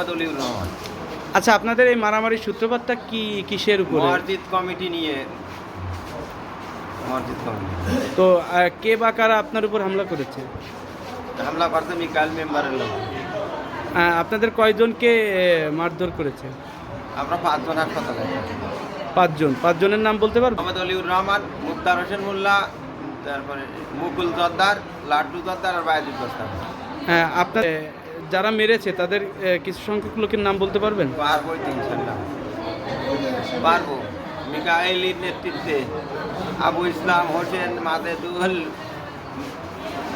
মোহাম্মদ অলিউর রহমান। আচ্ছা আপনাদের এই মারামারির সূত্রপাতটা কি কিসের উপরে? মসজিদ কমিটি নিয়ে মসজিদ কমিটি। তো কে বা কারা আপনার উপর হামলা করেছে? হামলা করছে মিকাইল মেম্বারের লোক। আপনাদের কয়জনকে মারধর করেছে? আমরা পাঁচজন হাসপাতালে পাঁচজন। পাঁচজনের নাম বলতে পারব? মোহাম্মদ অলিউর রহমান মুক্তার হোসেন মোল্লা তারপরে মুকুল জর্দার লাড্ডু জর্দার আর বায়দুল দস্তার হ্যাঁ আপনার যারা মেরেছে তাদের কিছু সংখ্যক লোকের নাম বলতে পারবেন? পারব ইনশাল্লাহ পারব। মিকাইলির নেতৃত্বে আবু ইসলাম হোসেন মাজেদুল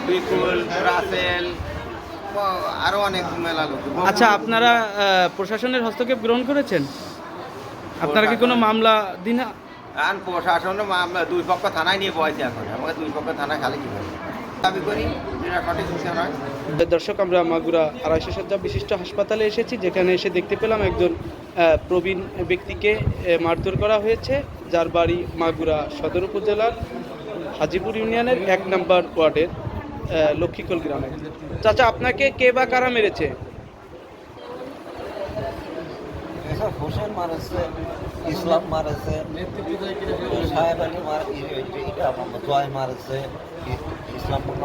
বিপুল রাসেল ও, আরও অনেক মেলা লোক। আচ্ছা আপনারা প্রশাসনের হস্তক্ষেপ গ্রহণ করেছেন? আপনারা কি কোনো মামলা দিন আর প্রশাসন আমরা দুই পক্ষ থানায় নিয়ে বয়েছে এখন। আমাকে দুই পক্ষ থানায় খালি কি করে দাবি করি যেটা সঠিক বিচার হয় দর্শক আমরা মাগুরা আড়াইশো সজ্জা বিশিষ্ট হাসপাতালে এসেছি যেখানে এসে দেখতে পেলাম একজন প্রবীণ ব্যক্তিকে মারধর করা হয়েছে যার বাড়ি মাগুরা সদর উপজেলার হাজিপুর ইউনিয়নের এক নম্বর ওয়ার্ডের লক্ষ্মীকল গ্রামে। চাচা আপনাকে কে বা কারা মেরেছে? হোসেন মারেছে ইসলাম মারেছে সাহেব আলী জয় মারেছে ই-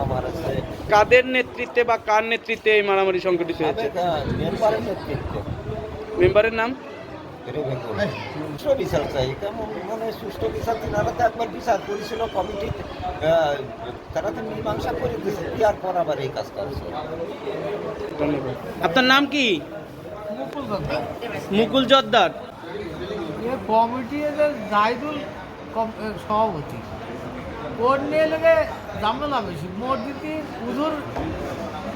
মারেছে। কাদের নেতৃত্বে বা কার নেতৃত্বে এই মারামারি সংঘটিত হয়েছে? মেম্বারের নেতৃত্বে। মেম্বারের নাম? সুষ্ঠু বিচার চাই। কেমন মানে সুষ্ঠু বিচার? তিনারা তো একবার বিচার করেছিল কমিটি তারা তো মীমাংসা করে দিয়েছে। কি আর পর আবার এই কাজ করছে আপনার নাম কি? মুকুল জর্দার ये কমিটি এদের জাহিদুল কম- সভাপতি। ওর নিয়ে লেগে ঝামেলা বেশি। মসজিদে হুজুর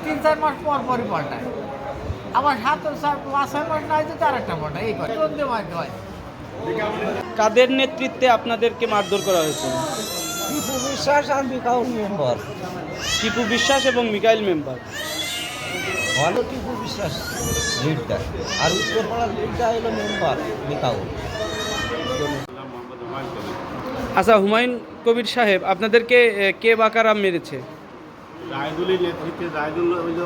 তিন চার মাস পর পরই পাল্টায়। আবার সাত চার পাঁচ ছয় মাস নাই তো তার একটা পাল্টায়। এই করে চলতে মারতে হয়। কাদের নেতৃত্বে আপনাদেরকে মারধর করা হয়েছে? টিপু বিশ্বাস আর বিকাউল মেম্বার। টিপু বিশ্বাস এবং মিকাইল মেম্বার। ভালো টিপু বিশ্বাস লিডটা। আর উত্তরপাড়ার লিডটা হলো মেম্বার বিকাউল আচ্ছা হুমায়ুন কবির সাহেব আপনাদেরকে কে বা কারা মেরেছে? জাহিদুলের নেতৃত্বে জাহিদুল হইল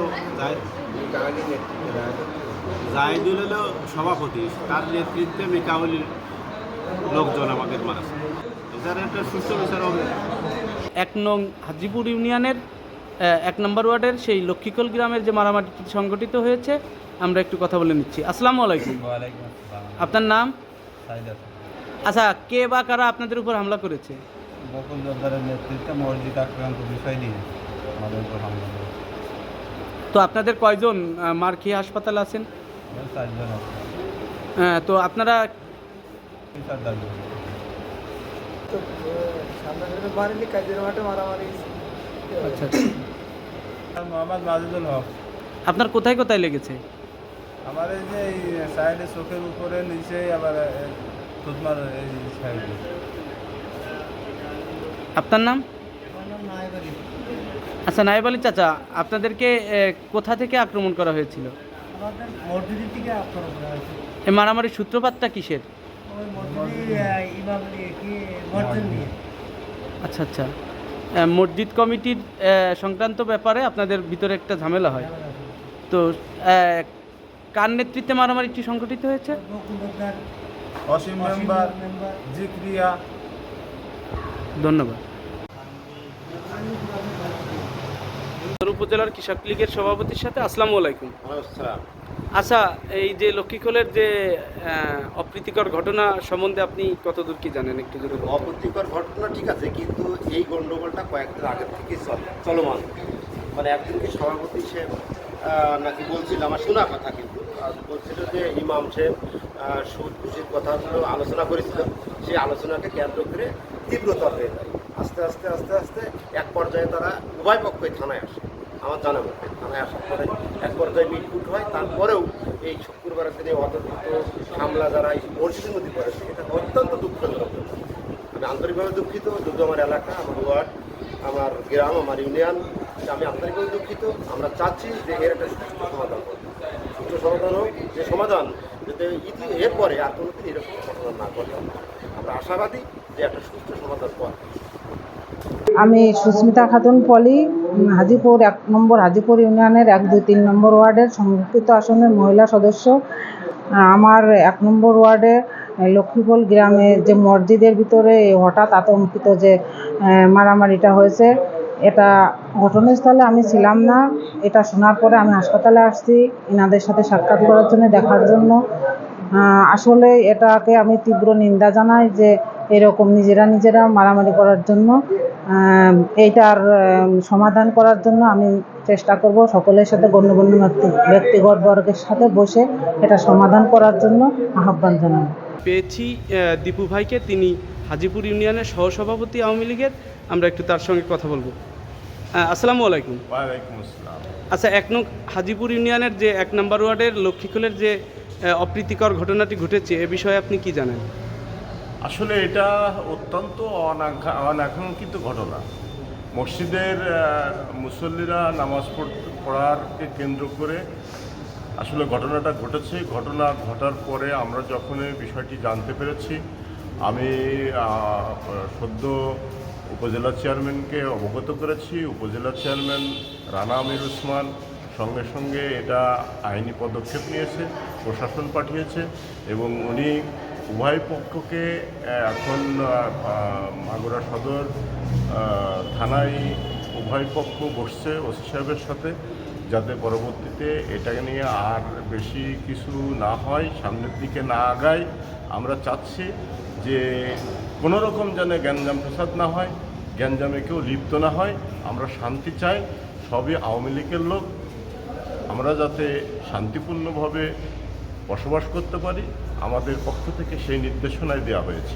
জাহিদুল হলো সভাপতি তার নেতৃত্বে মিকাউলির লোকজন আমাদের মারাছে। এটার একটা সুস্থ বিচার হবে। এক নং হাজিপুর ইউনিয়নের এক নম্বর ওয়ার্ডের সেই লক্ষ্মীকল গ্রামের যে মারামারিটি সংগঠিত হয়েছে আমরা একটু কথা বলে নিচ্ছি। আসসালামু আলাইকুম। আপনার নাম? আচ্ছা কে বা কারা আপনাদের উপর হামলা করেছে? বকুল জর্দারের নেতৃত্বে মসজিদ আক্রান্ত বিষয় নিয়ে আমাদের উপর হামলা তো আপনাদের কয়জন আহ, মার খেয়ে হাসপাতালে আছেন? ওই চারজন আছে। হ্যাঁ, তো আপনারা বিচার দাবি করি। আচ্ছা। আর মোহাম্মদ মাজুদুল হক। আপনার কোথায় কোথায় লেগেছে? আমার এই যে এই সাইডে চোখের উপরে নিচে আবার তুতমার এই সাইডে আপনার নাম? আচ্ছা নায়েব আলী চাচা আপনাদেরকে কোথা থেকে আক্রমণ করা হয়েছিল? এই মারামারির সূত্রপাতটা কিসের? আচ্ছা আচ্ছা। মসজিদ কমিটির সংক্রান্ত ব্যাপারে আপনাদের ভিতরে একটা ঝামেলা হয়। তো কার নেতৃত্বে মারামারিটি সংঘটিত হয়েছে? অসীম মেম্বার জিক্রিয়া। ধন্যবাদ। উপজেলার কৃষক লীগের সভাপতির সাথে আসসালামু আলাইকুম। আচ্ছা এই যে লক্ষ্মীকলের যে অপ্রীতিকর ঘটনা সম্বন্ধে আপনি কতদূর কি জানেন একটু যদি। অপ্রীতিকর ঘটনা ঠিক আছে কিন্তু এই গণ্ডগোলটা কয়েকদিন আগে থেকে চল- চলমান। মানে একদিনকে সভাপতি সে নাকি বলছিল আমার শোনা কথা কিন্তু। বলছিল যে ইমাম সাহেব সুদ খুশির কথাগুলো আলোচনা করেছিল। সেই আলোচনাকে কেন্দ্র করে তীব্রতর হয়ে যায়। আস্তে আস্তে আস্তে আস্তে এক পর্যায়ে তারা উভয় পক্ষই থানায় আসে। আমার জানা মতে থানায় আসার পরে এক পর্যায়ে মিটফুট হয়। তারপরেও এই শুক্রবারের দিনে অতর্কিত হামলা যারা এই মসজিদের মধ্যে করেছে এটা অত্যন্ত দুঃখজনক। আমি আন্তরিকভাবে দুঃখিত। যদিও আমার এলাকা, আমার ওয়ার্ড, আমার গ্রাম, আমার ইউনিয়ন। আমি আন্তরিকভাবে দুঃখিত। আমরা চাচ্ছি যে এর একটা সুষ্ঠু সমাধান হোক। সুষ্ঠু সমাধান যে সমাধান যাতে ইতি এরপরে আর এরকম ঘটনা না ঘটে। আমরা আশাবাদী যে একটা সুষ্ঠু সমাধান আমি সুস্মিতা খাতুন পলি হাজিপুর এক নম্বর হাজিপুর ইউনিয়নের এক দুই তিন নম্বর ওয়ার্ডের সংরক্ষিত আসনের মহিলা সদস্য। আমার এক নম্বর ওয়ার্ডে আহ, লক্ষ্মীপোল গ্রামে যে মসজিদের ভিতরে হঠাৎ আতঙ্কিত যে মারামারিটা হয়েছে এটা ঘটনাস্থলে আমি ছিলাম না। এটা শোনার পরে আমি হাসপাতালে আসছি এনাদের সাথে সাক্ষাৎ করার জন্য, দেখার জন্য। আসলে এটাকে আমি তীব্র নিন্দা জানাই যে এরকম নিজেরা নিজেরা মারামারি করার জন্য এইটার সমাধান করার জন্য আমি চেষ্টা করব সকলের সাথে গণ্যগণ্য ব্যক্তি, ব্যক্তিগত বর্গের সাথে বসে এটা সমাধান করার জন্য আহ্বান জানাব পেয়েছি দীপু ভাইকে, তিনি হাজিপুর ইউনিয়নের সহসভাপতি আওয়ামী লীগের আমরা একটু তার সঙ্গে কথা বলব। আসসালামু আলাইকুম। আচ্ছা এক নং হাজিপুর ইউনিয়নের যে এক নম্বর ওয়ার্ডের লক্ষ্মীকুলের যে অপ্রীতিকর ঘটনাটি ঘটেছে এ বিষয়ে আপনি কি জানেন? আসলে এটা অত্যন্ত অনাকা- অনাকাঙ্ক্ষিত ঘটনা। মসজিদের মুসল্লিরা নামাজ পড়- পড়ারকে কেন্দ্র করে আসলে ঘটনাটা ঘটেছে। ঘটনা ঘটার পরে আমরা যখন এই বিষয়টি জানতে পেরেছি আমি সদ্য উপজেলা চেয়ারম্যানকে অবগত করেছি। উপজেলা চেয়ারম্যান রানা আমির উসমান সঙ্গে সঙ্গে এটা আইনি পদক্ষেপ নিয়েছে, প্রশাসন পাঠিয়েছে এবং উনি উভয় পক্ষকে এখন মাগুরা সদর থানায় উভয় পক্ষ বসছে ওসি সাহেবের সাথে যাতে পরবর্তীতে এটাকে নিয়ে আর বেশি কিছু না হয়, সামনের দিকে না আগায়। আমরা চাচ্ছি যে কোনো রকম যেন জ্ঞানজাম প্রসাদ না হয়, গ্যাঞ্জামে কেউ লিপ্ত না হয়, আমরা শান্তি চাই, সবই আওয়ামী লীগের লোক, আমরা যাতে শান্তিপূর্ণভাবে বসবাস করতে পারি, আমাদের পক্ষ থেকে সেই নির্দেশনায় দেওয়া হয়েছে।